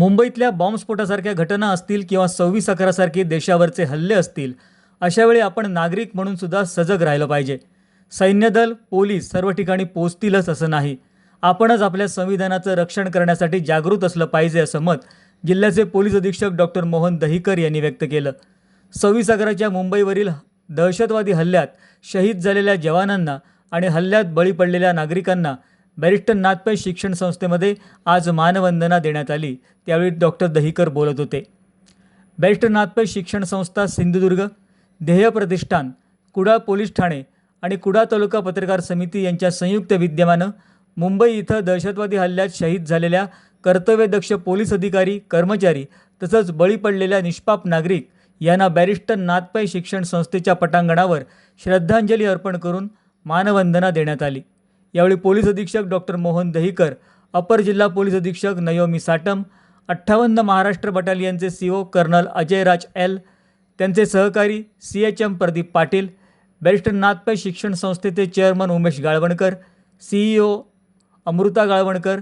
मुंबईतल्या बॉम्बस्फोटासारख्या घटना असतील किंवा सव्वीस अकरासारखे देशावरचे हल्ले असतील अशावेळी आपण नागरिक म्हणून सुद्धा सजग राहिलं पाहिजे. सैन्यदल पोलीस सर्व ठिकाणी पोचतीलच असं नाही. आपणच आपल्या संविधानाचं रक्षण करण्यासाठी जागृत असलं पाहिजे असं मत जिल्ह्याचे पोलीस अधीक्षक डॉक्टर मोहन दहिकर यांनी व्यक्त केलं. सव्वीस अकराच्या मुंबईवरील दहशतवादी हल्ल्यात शहीद झालेल्या जवानांना आणि हल्ल्यात बळी पडलेल्या नागरिकांना बॅरिस्टर नाथपै शिक्षण संस्थेमध्ये आज मानवंदना देण्यात आली. त्यावेळी डॉक्टर दहिकर बोलत होते. बॅरिस्टर नाथपै शिक्षण संस्था सिंधुदुर्ग ध्येय प्रतिष्ठान कुडाळ पोलीस ठाणे आणि कुडाळ तालुका पत्रकार समिती यांच्या संयुक्त विद्यमानं मुंबई इथं दहशतवादी हल्ल्यात शहीद झालेल्या कर्तव्यदक्ष पोलीस अधिकारी कर्मचारी तसंच बळी पडलेल्या निष्पाप नागरिक यांना बॅरिस्टर नाथपै शिक्षण संस्थेच्या पटांगणावर श्रद्धांजली अर्पण करून मानवंदना देण्यात आली. यावेळी पोलीस अधीक्षक डॉक्टर मोहन दहीकर अपर जिल्हा पोलीस अधीक्षक नयोमी साटम अठ्ठावन्न Maharashtra बटालियनचे C O colonel Ajayraj L त्यांचे सहकारी C H M Pradeep Patil barrister Nathpai शिक्षण संस्थेचे chairman Umesh Galvankar CEO Amruta Galvankar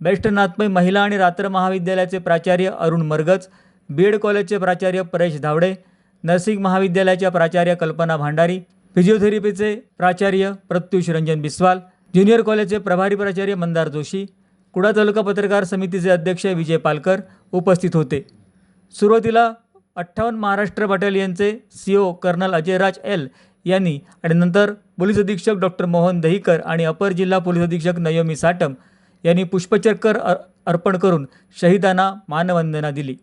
barrister Nathpai महिला आणि रात्र महाविद्यालयाचे प्राचार्य अरुण मरगज बी एड कॉलेजचे प्राचार्य परेश धावडे नर्सिंग महाविद्यालयाच्या प्राचार्य कल्पना भांडारी फिजिओथेरपीचे प्राचार्य प्रत्युष रंजन बिस्वाल ज्युनियर कॉलेजचे प्रभारी प्राचार्य मंदार जोशी कुडा तालुका पत्रकार समितीचे अध्यक्ष विजय पालकर उपस्थित होते. सुरुवातीला अठ्ठावन्न Maharashtra बटालियनचे C O colonel Ajayraj L यांनी आणि नंतर पोलीस अधीक्षक डॉक्टर मोहन दहीकर आणि अपर जिल्हा पोलीस अधीक्षक नयोमी साटम यांनी पुष्पचक्कर अर्पण करून शहीदांना मानवंदना दिली.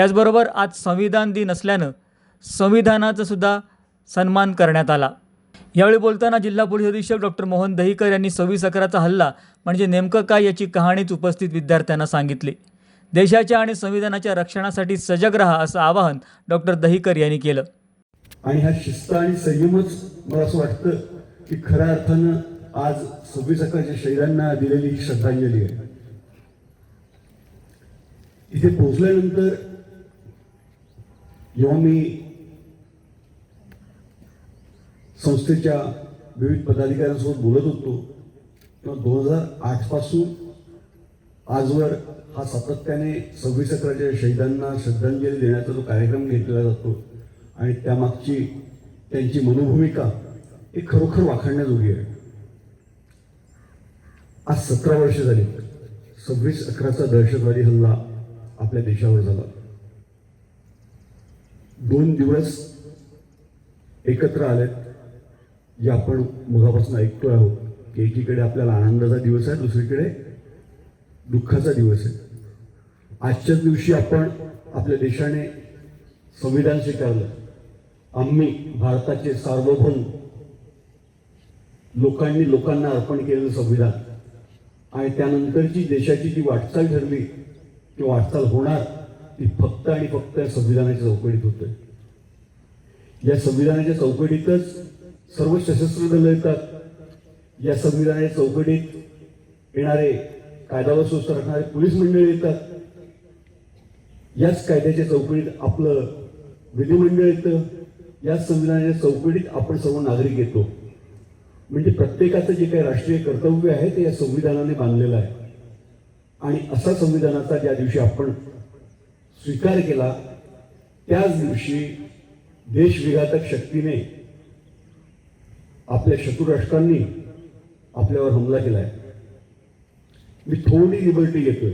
त्याचबरोबर आज संविधान दिन असल्यानं संविधानाचा सुद्धा सन्मान करण्यात आला. यावेळी बोलताना जिल्हा पोलीस अधीक्षक डॉक्टर मोहन दहीकर यांनी सव्वीस अकराचा हल्ला म्हणजे नेमकं काय याची कहाणीच उपस्थित विद्यार्थ्यांना सांगितली. देशाच्या आणि संविधानाच्या रक्षणासाठी सजग राहा असं आवाहन डॉक्टर दहिकर यांनी केलं. आणि ह्या शिस्त आणि संयमच मला असं वाटतं की खऱ्या अर्थानं आज सव्वीस अकराच्या शहीदांना दिलेली श्रद्धांजली आहे. इथे पोहोचल्यानंतर जेव्हा मी संस्थेच्या विविध पदाधिकाऱ्यांसोबत बोलत होतो. तेव्हा दोन हजार आठपासून आजवर हा सातत्याने सव्वीस अकराच्या शहीदांना श्रद्धांजली देण्याचा जो कार्यक्रम घेतला जातो आणि त्यामागची त्यांची मनोभूमिका ही खरोखर वाखाणण्याजोगी आहे. आज सतरा वर्ष झाली. सव्वीस अकराचा दहशतवादी हल्ला आपल्या देशावर झाला. दोन दिवस एकत्र आलेत जे आपण मुलापासून ऐकतोय आहोत. की एकीकडे आपल्याला आनंदाचा दिवस आहे दुसरीकडे दुःखाचा दिवस आहे. आजच्याच दिवशी आपण आपल्या देशाने संविधान स्वीकारलं. आम्ही भारताचे सार्वभौम लोकांनी लोकांना अर्पण केलेलं संविधान. आणि त्यानंतरची देशाची जी वाटचाल ठरली ती वाटचाल होणार ती फक्त आणि फक्त या संविधानाच्या चौकटीत होते. या संविधानाच्या चौकटीतच सर्व सशस्त्र दल येतात. या संविधानाच्या चौकटीत येणारे कायदा व सुव्यवस्था राखणारे पोलीस मंडळ येतात. याच कायद्याच्या चौकटीत आपलं विधिमंडळ येतं. याच संविधानाच्या चौकटीत आपण सर्व नागरिक येतो. म्हणजे प्रत्येकाचं जे काही राष्ट्रीय कर्तव्य आहे ते या संविधानाने बांधलेलं आहे. आणि असा संविधानाचा ज्या दिवशी आपण स्वीकार केला त्याच दिवशी देशविघातक शक्तीने आपल्या शत्रू राष्ट्रांनी आपल्यावर हमला केला आहे मी थोडी लिबर्टी घेतोय.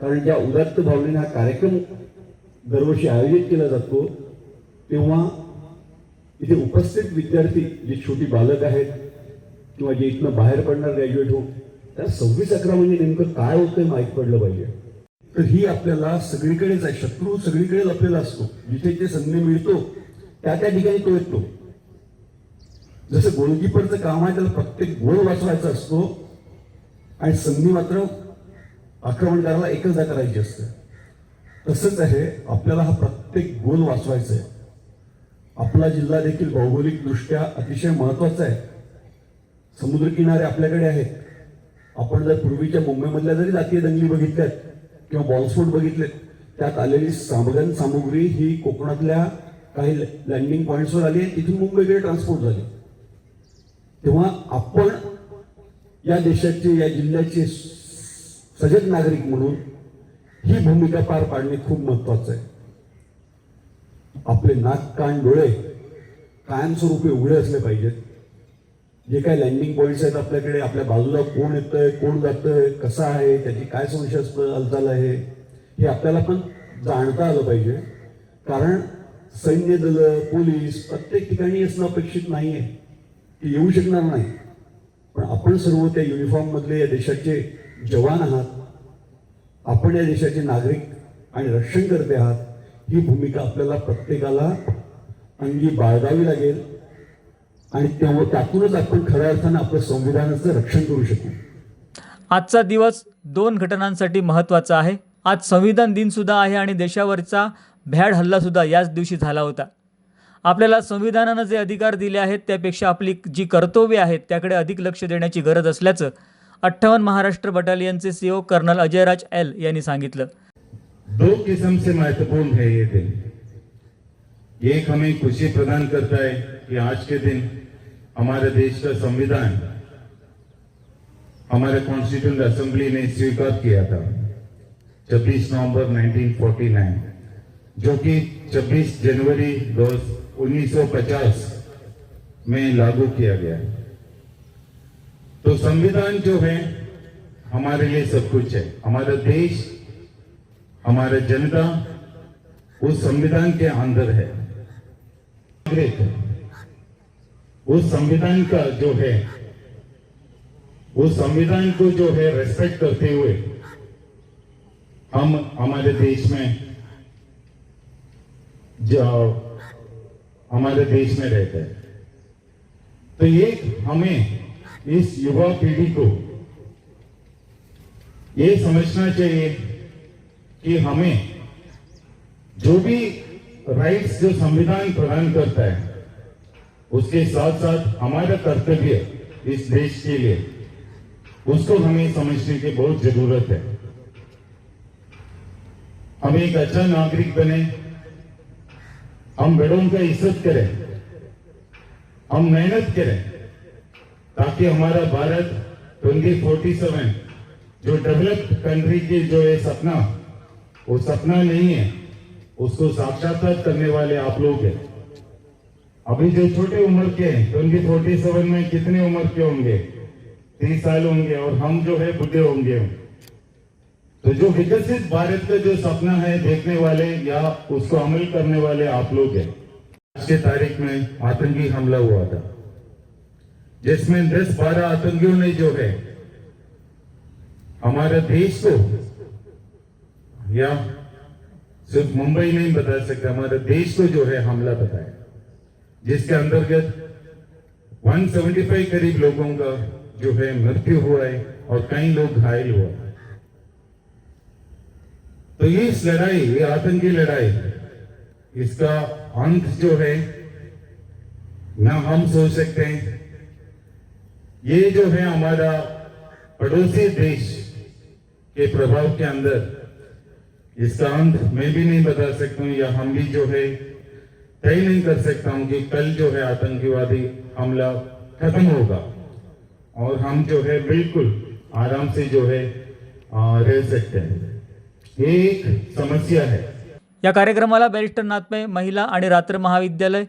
कारण ज्या उदात्त भावनेने हा कार्यक्रम दरवर्षी आयोजित केला जातो तेव्हा इथे उपस्थित विद्यार्थी जे छोटी बालक आहेत किंवा जे इथनं बाहेर पडणार ग्रॅज्युएट हो त्या सव्वीस अकरा म्हणजे नेमकं काय होतं माहीत पडलं पाहिजे. तर ही आपल्याला सगळीकडेच आहे शत्रू सगळीकडेच आपल्याला असतो. जिथे जे संधी मिळतो त्या त्या ठिकाणी तो येतो. जसं गोलकीपरचं काम आहे त्याला प्रत्येक गोल वाचवायचा असतो. आणि संधी मात्र आक्रमणकाराला एकचदा करायची असते. तसंच आहे आपल्याला हा प्रत्येक गोल वाचवायचा आहे. आपला जिल्हा देखील भौगोलिक दृष्ट्या अतिशय महत्त्वाचा आहे. समुद्रकिनारे आपल्याकडे आहेत. आपण जर पूर्वीच्या मुंबईमधल्या जरी जातीय दंगली बघितल्यात किंवा बॉम्बस्फोट बघितलेत त्यात आलेली सामग्री सामुग्री ही कोकणातल्या काही लँडिंग पॉईंट्सवर आली आणि तिथून मुंबईकडे ट्रान्सपोर्ट झाली. तेव्हा आपण या देशाचे या जिल्ह्याचे सजग नागरिक म्हणून ही भूमिका पार पाडणे खूप महत्वाचं आहे. आपले नाक कान डोळे कायमस्वरूपी उघडे असले पाहिजेत. जे काही लँडिंग पॉईंट्स आहेत आपल्याकडे आपल्या बाजूला कोण येतंय कोण जातंय कसं आहे त्याची काय संशयास्पद हालचाल आहे हे आपल्याला पण जाणता आलं पाहिजे. कारण सैन्य दलं पोलीस प्रत्येक ठिकाणी असणं अपेक्षित नाही आहे ते येऊ शकणार नाही. पण आपण सर्व त्या युनिफॉर्ममधले या देशाचे जवान आहात. आपण या देशाचे नागरिक आणि रक्षणकर्ते आहात. ही भूमिका आपल्याला प्रत्येकाला अंगी बाळगावी लागेल. आणि तेव्हा त्यातूनच आपण खऱ्या अर्थानं आपलं संविधानाचं रक्षण करू शकू. आजचा दिवस दोन घटनांसाठी महत्त्वाचा आहे. आज संविधान दिन सुद्धा आहे आणि देशावरचा भ्याड हल्लासुद्धा याच दिवशी झाला होता. आपल्याला संविधानानं जे अधिकार दिले आहेत त्यापेक्षा आपली जी कर्तव्ये आहेत त्याकडे अधिक लक्ष देण्याची गरज असल्याचं अठ्ठावन्न महाराष्ट्र बटालियनचे सीओ कर्नल अजयराज एल यांनी सांगितलं. दो किस्म से महत्त्वपूर्ण है ये दिन. एक हमें खुशी प्रदान करता है. कि आज के दिन हमारे देश का संविधान हमारे कॉन्स्टिट्यूंट असेंबली ने स्वीकार किया था 26 नवंबर 1949 जो कि 26 जनवरी 1950 में लागू किया गया। तो संविधान जो है, हमारे लिए सब कुछ है। हमारा देश, हमारा जनता उस संविधान के अंदर है। नागरिक उस संविधान का जो है उस संविधान को जो है रेस्पेक्ट करते हुए हम हमारे देश में जो हमारे देश में रहते हैं। तो ये हमें इस युवा पीढ़ी को ये समझना चाहिए कि हमें जो भी राइट्स जो संविधान प्रदान करता है उसके साथ साथ हमारा कर्तव्य इस देश के लिए। उसको हमें समझने की बहुत ज़रूरत है। हम एक अच्छा नागरिक बने। हम बड़ों का इज़्ज़त करें। हम मेहनत करें ताकि हमारा भारत 2047 जो डेवलप्ड कंट्री की जो ये सपना, वो सपना नहीं है, उसको साक्षात्कार करने वाले आप लोग हैं। अभी जो छोटे उम्र के ट्वेंटी फोर्टी सेवन में कितने उम्र के होंगे? तीस साल होंगे और हम जो है बुढ़े होंगे। तो जो विकसित भारत का जो सपना है देखने वाले या उसको अमल करने वाले आप लोग हैं। आज के तारीख में आतंकी हमला हुआ था। जिसमें दस बारह आतंकियों ने जो है हमारे देश को या सिर्फ़ मुंबई नहीं बता सकते, हमारे देश को जो है हमला बताया। जिसके अंतर्गत 175 करीब लोगों का जो है मृत्यु हुआ है और कई लोग घायल हुआ तो ये इस लड़ाई, ये आतंकी लड़ाई, इसका अंत जो है, ना हम सोच सकते हैं। ये जो है हमारा पड़ोसी देश के प्रभाव के अंदर, इसका अंत मैं भी नहीं बता सकता हूँ, या हम भी जो है तय नहीं कर सकता हूं कि कल जो है आतंकवादी हमला खत्म होगा। और हम जो है बिल्कुल आराम से जो है आ, रह सकते हैं। ये एक समस्या है। या कार्यक्रमाला बॅरिस्टर नातमे महिला आणि रात्र महाविद्यालय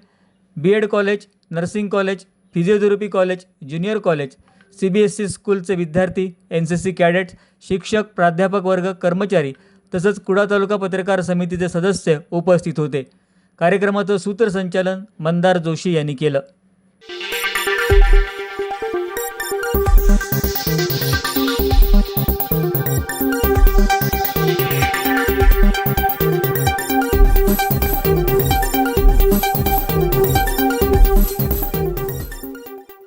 B Ed college nursing college physiotherapy college junior college C B S E स्कूलचे विद्यार्थी एन सी सी कॅडेट्स शिक्षक प्राध्यापक वर्ग कर्मचारी तसंच कुडा तालुका पत्रकार समितीचे सदस्य उपस्थित होते. कार्यक्रमाचं सूत्रसंचालन मंदार जोशी यांनी केलं.